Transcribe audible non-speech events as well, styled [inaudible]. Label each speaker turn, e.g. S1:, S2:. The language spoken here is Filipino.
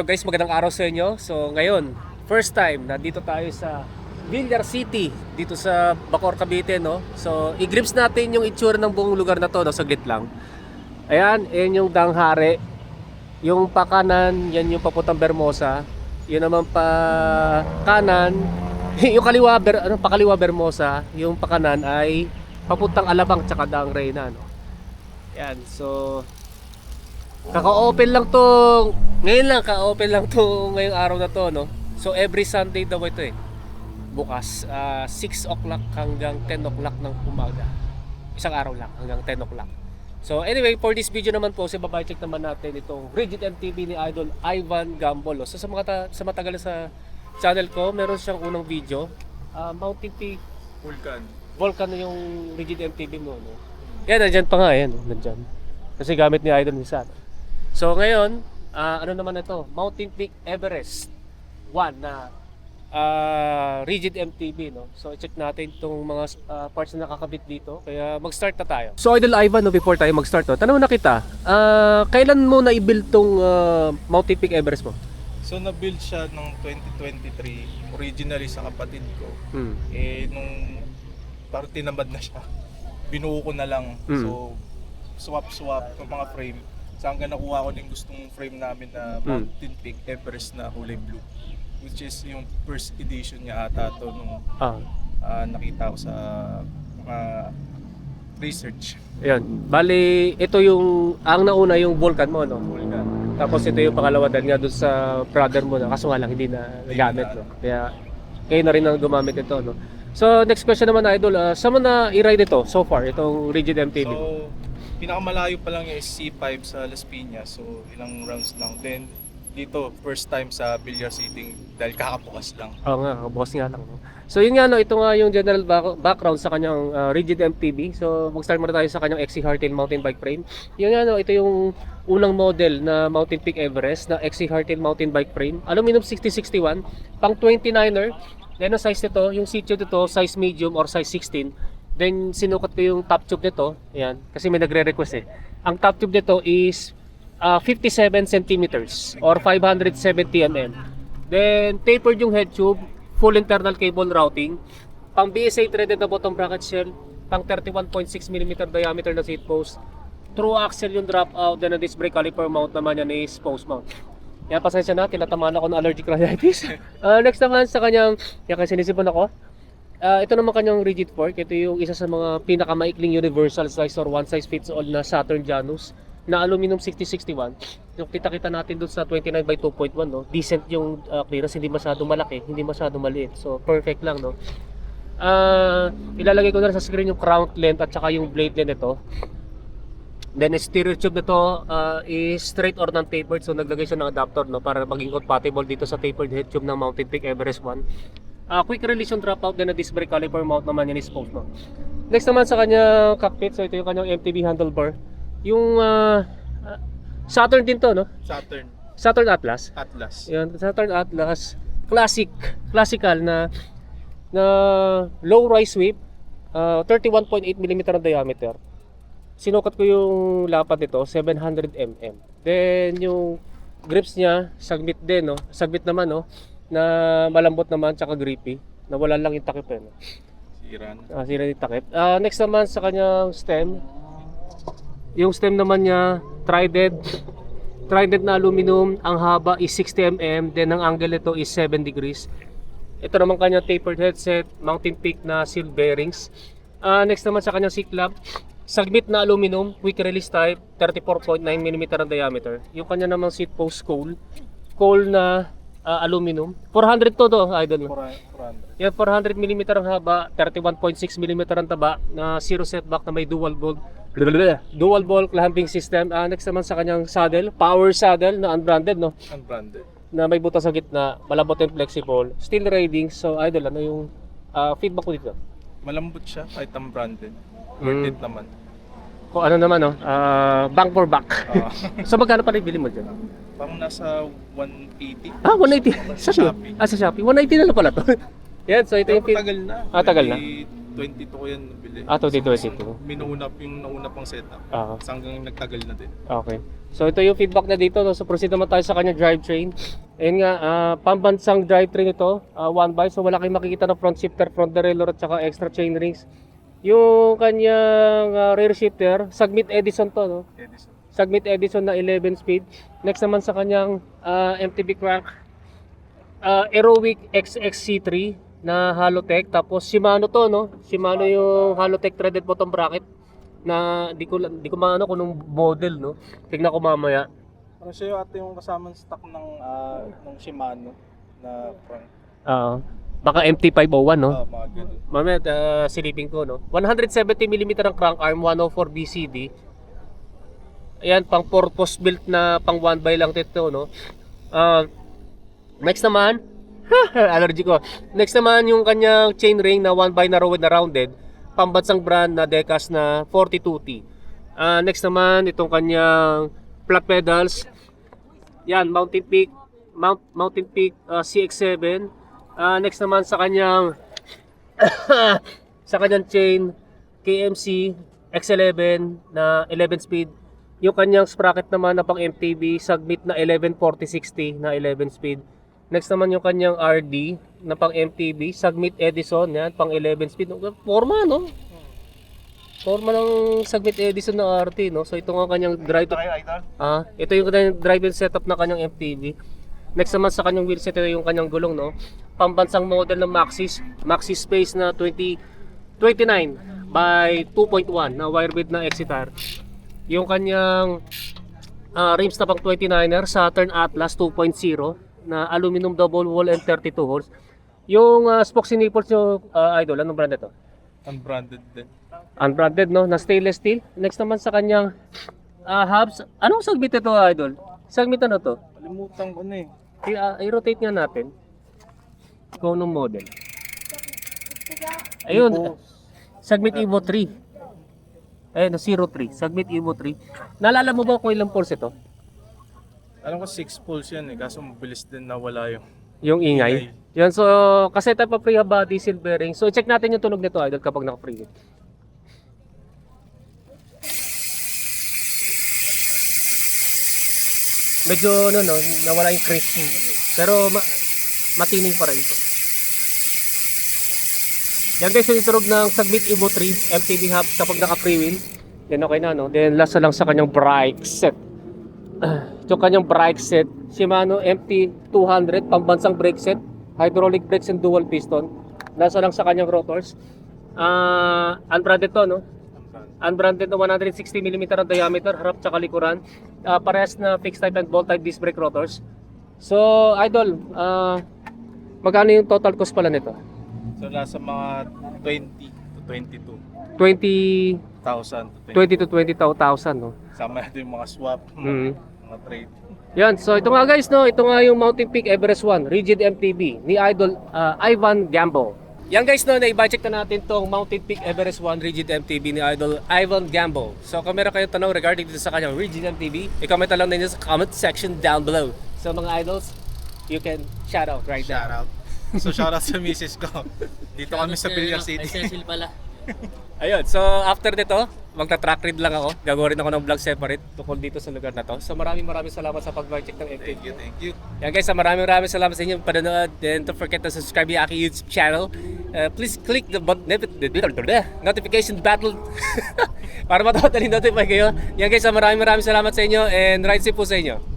S1: guys, magandang araw sa inyo. So ngayon, first time nandito tayo sa Villar City dito sa Bacor, Cavite, no. So i-grips natin yung itsura ng buong lugar na to, no, saglit lang. Ayan, ayan yung Danghare. Yung pa kanan, yan yung papuntang Bermosa. Yun naman pa kanan, [laughs] yung kaliwa, ber, ano, pa kaliwa Bermosa, yung pa kanan ay papuntang Alabang tsaka Dang Reyna, no. Yan, so Kaka-open lang to, ngayon lang ka-open lang to ngayong araw na to, no? So every Sunday daw ito eh. Bukas, ah, 6 o'clock hanggang 10 o'clock ng umaga. Isang araw lang hanggang 10 o'clock. So anyway, for this video naman po, babae check naman natin itong Rigid MTV ni Idol Ivan Gambolo. So sa mga ta- sa matagal na sa channel ko, meron siyang unang video. Ah, Mountain Peak
S2: Vulcan.
S1: Volcan na yung Rigid MTV mo, no? Yan, nandyan pa nga, yan, nandyan. Kasi gamit ni Idol minsan. So ngayon, ah, ano naman ito? Mountain Peak Everest 1 na ah, rigid MTB, no? So check natin itong mga ah, parts na nakakabit dito. Kaya mag-start na tayo. So Idol Ivan, no, before tayo mag-start, no, tanong na kita, ah, kailan mo na-build tong ah, Mountain Peak Everest mo?
S2: So na-build siya noong 2023 originally sa kapatid ko.
S1: Hmm.
S2: Eh nung parang tinamad na siya. Binuo ko na lang.
S1: Mm.
S2: So swap-swap ng mga frame. So hanggang nakuha ko din gustong frame namin na
S1: Mm.
S2: Mountain Peak Everest na kulay blue. Which is yung first edition niya ata to nung
S1: Ah,
S2: ah, nakita ko sa mga research.
S1: Ayun. Bali, ito yung ang nauna yung Vulcan mo, no?
S2: Vulcan.
S1: Tapos ito yung pangalawa dahil nga doon sa brother mo na kaso nga lang hindi na nagamit, no? Kaya kayo na rin ang gumamit ito, no? So, next question naman idol, uh, saan mo na i-ride ito so far, itong Rigid MTB?
S2: So, pinakamalayo pa lang yung C5 sa Las Piñas. So, ilang rounds lang. Then, dito, first time sa billiard sitting dahil kakabukas lang.
S1: Oo nga, boss nga lang. No? So yun nga, no, ito nga yung general back- background sa kanyang uh, Rigid MTB. So mag-start muna tayo sa kanyang XC Hardtail mountain bike frame. Yun nga, no, ito yung unang model na Mountain Peak Everest na XC Hardtail mountain bike frame. Aluminum 6061, pang 29er. Then ang size nito, yung tube nito, size medium or size 16. Then sinukat ko yung top tube nito, ayan, kasi may nagre-request eh. Ang top tube nito is uh, 57 centimeters or 570 mm. Then tapered yung head tube, full internal cable routing, pang BSA threaded na bottom bracket shell, pang 31.6 mm diameter na seat post, true axle yung drop out, then ang disc brake caliper mount naman yan is post mount. Yan, pasensya na, tinatamaan ako ng allergic rhinitis. [laughs] Ah, next naman sa kanyang, yan kasi sinisipan ako, Ah, ito naman kanyang rigid fork. Ito yung isa sa mga pinakamaikling universal size or one size fits all na Saturn Janus na aluminum 6061. Yung kita-kita natin doon sa 29 by 2.1, no? Decent yung ah, clearance, hindi masyado malaki, hindi masyado maliit. So, perfect lang, no? Ah, ilalagay ko na sa screen yung crown length at saka yung blade length nito. Then, stereo tube na to ah, is straight or non-tapered. So, naglagay siya ng adapter, no? Para maging compatible dito sa tapered head tube ng Mountain Peak Everest 1. Ah, quick release yung dropout then na disc brake caliper mount naman yan is post no. Next naman sa kanya cockpit, so ito yung kanyang MTB handlebar. Yung ah, Saturn din to no.
S2: Saturn,
S1: Saturn Atlas.
S2: Atlas.
S1: Yan, Saturn Atlas classic, classical na na low rise sweep, ah, 31.8 mm ang diameter. Sinukat ko yung lapad nito, 700 mm. Then yung grips niya, sagbit din no. Sagbit naman no na malambot naman tsaka grippy. Nawala lang yung takip eh. No?
S2: Siran.
S1: Ah, sira yung takip. Ah, next naman sa kanyang stem. Yung stem naman niya, trident. Trident na aluminum. Ang haba is 60 mm. Then ang angle nito is 7 degrees. Ito naman kanyang tapered headset. Mountain Peak na seal bearings. Ah, next naman sa kanyang seat lamp. Sagmit na aluminum, quick release type, 34.9 mm ang diameter. Yung kanya namang seat post coal. Coal na ah, aluminum. 400 to do, idol.
S2: 400.
S1: Yan, 400 mm ang haba, 31.6 mm ang taba na zero setback na may dual ball dual ball clamping system. Ah, next naman sa kanyang saddle, power saddle na unbranded no,
S2: Unbranded.
S1: na may butas sa gitna, malambot and flexible. Steel riding. So idol, ano yung ah, feedback ko dito?
S2: Malambot siya kahit unbranded.
S1: Mm.
S2: Worth it naman.
S1: Kung ano naman no, ah, bank for back.
S2: Ah, [laughs]
S1: so magkano pa rin bili mo dyan?
S2: Parang nasa 180.
S1: Ah, 180. Sa
S2: Shopee.
S1: Ah, sa Shopee. 180 na lang pala to. [laughs] Yan, so ito
S2: Pero
S1: yung feed-
S2: tagal na.
S1: Ah, tagal na?
S2: 22 ko yan nabili.
S1: Ah, 2022.
S2: So, Minuuna yung nauna pang setup.
S1: Ah,
S2: Tapos hanggang nagtagal na din.
S1: okay. So ito yung feedback na dito. No? So proceed naman tayo sa kanya drivetrain. Ayun nga, ah, pambansang drivetrain ito. ah, one by. So wala kayong makikita na front shifter, front derailleur at saka extra chain rings. Yung kanyang ah, rear shifter, Sagmit Edison to. No?
S2: Edison.
S1: Sagmit Edison na 11 speed. Next naman sa kanyang ah, MTB crank, ah, Aerowick XXC3 na Halotech. Tapos Shimano to, no? Shimano yung Halotech threaded bottom bracket na di ko di ko maano kung nung model, no? Tignan ko mamaya.
S2: Ano siya yung ate yung kasamang stock ng ah, ng Shimano na front.
S1: Ah, baka MT501, no?
S2: Ah, mga ganun.
S1: Mamaya uh, silipin ko, no? 170mm ang crank arm, 104 BCD. Ayan, pang purpose built na pang one by lang dito, no? Ah, next naman, [laughs] allergy ko. Next naman yung kanyang chain ring na one by na na rounded, pambansang brand na Decas na 42T. Ah, next naman itong kanyang flat pedals. Yan, Mountain Peak, Mount, Mountain Peak ah, CX7. Ah, next naman sa kanyang [coughs] sa kanyang chain KMC X11 na 11 speed. Yung kanyang sprocket naman na pang MTB Submit na 114060 na 11 speed. Next naman yung kanyang RD na pang MTB Submit Edison yan pang 11 speed. Forma no? Forma ng Submit Edison na RT no. So ito nga kanyang drive
S2: idol?
S1: Ah, ito yung kanyang drive and setup ng kanyang MTV. Next naman sa kanyang wheelset, ito yung kanyang gulong, no? Pambansang model ng Maxis, Maxis Space na 20, 29 by 2.1 na wire width na Exitar. Yung kanyang ah, rims na pang 29er, Saturn Atlas 2.0 na aluminum double wall and 32 holes. Yung uh, spokes and nipples yung ah, idol, anong brand ito?
S2: Unbranded din.
S1: Unbranded, no? Na stainless steel. Next naman sa kanyang ah, hubs. Anong sagbit ito, idol? Sagbit ano to?
S2: Kalimutan ko na eh.
S1: I- ah, i-rotate nga natin. Kung anong model. Ayun.
S2: Evo.
S1: Sagmit Evo 3. Ayun, 03. Sagmit Evo 3. Naalala mo ba kung ilang pulse ito?
S2: Alam ko 6 pulse yan eh. Kaso mabilis din nawala yung
S1: Yung ingay. Yan, so, kasi type of free body seal bearing. So, check natin yung tunog nito, idol, kapag naka-free. Medyo, ano, no, nawala yung crisp. Pero, ma matining pa rin. Yan guys, yung tunog ng Sagmit Evo 3 MTB hub kapag naka-free wheel. Yan okay na, no? Then, last na lang sa kanyang brake set. [clears throat] Ito kanyang brake set, Shimano MT200, pambansang brake set, hydraulic brakes and dual piston. Nasa lang sa kanyang rotors. Ah, unbranded to, no? Unbranded na 160mm ang diameter, harap tsaka likuran. Ah, parehas na fixed type and bolt type disc brake rotors. So, idol, ah, magkano yung total cost pala nito?
S2: So nasa mga 20 to 22
S1: 20,
S2: thousand to
S1: 20
S2: 20.
S1: to 20,000, no?
S2: Sama natin yung mga swap, [laughs]
S1: Mm.
S2: mga trade.
S1: Yan, so ito nga guys, no, ito nga yung Mountain Peak Everest 1, Rigid MTB ni Idol ah, Ivan Gamble. Yan guys, no, na-budget na natin tong Mountain Peak Everest 1 Rigid MTB ni Idol Ivan Gamble. So kung meron kayong tanong regarding dito sa kanyang Rigid MTB, i-comment na lang ninyo sa comment section down below. So mga idols, you can shout out right
S2: Shout
S1: now.
S2: out. So shout out sa misis ko. Dito kami sa Villar City.
S3: Ay, Cecil pala.
S1: Ayun, so after nito, magta-track read lang ako. Gagawin ako ng vlog separate tungkol dito sa lugar na to. So maraming maraming salamat sa pag-check ng MTB.
S2: Thank you, thank you.
S1: Yan guys, ah, maraming maraming salamat sa inyo panonood. And don't forget to subscribe yung aking YouTube channel. Uh, please click the button, notification button [laughs] para matawag na notify kayo. Yan guys, ah, maraming maraming salamat sa inyo and ride safe po sa inyo.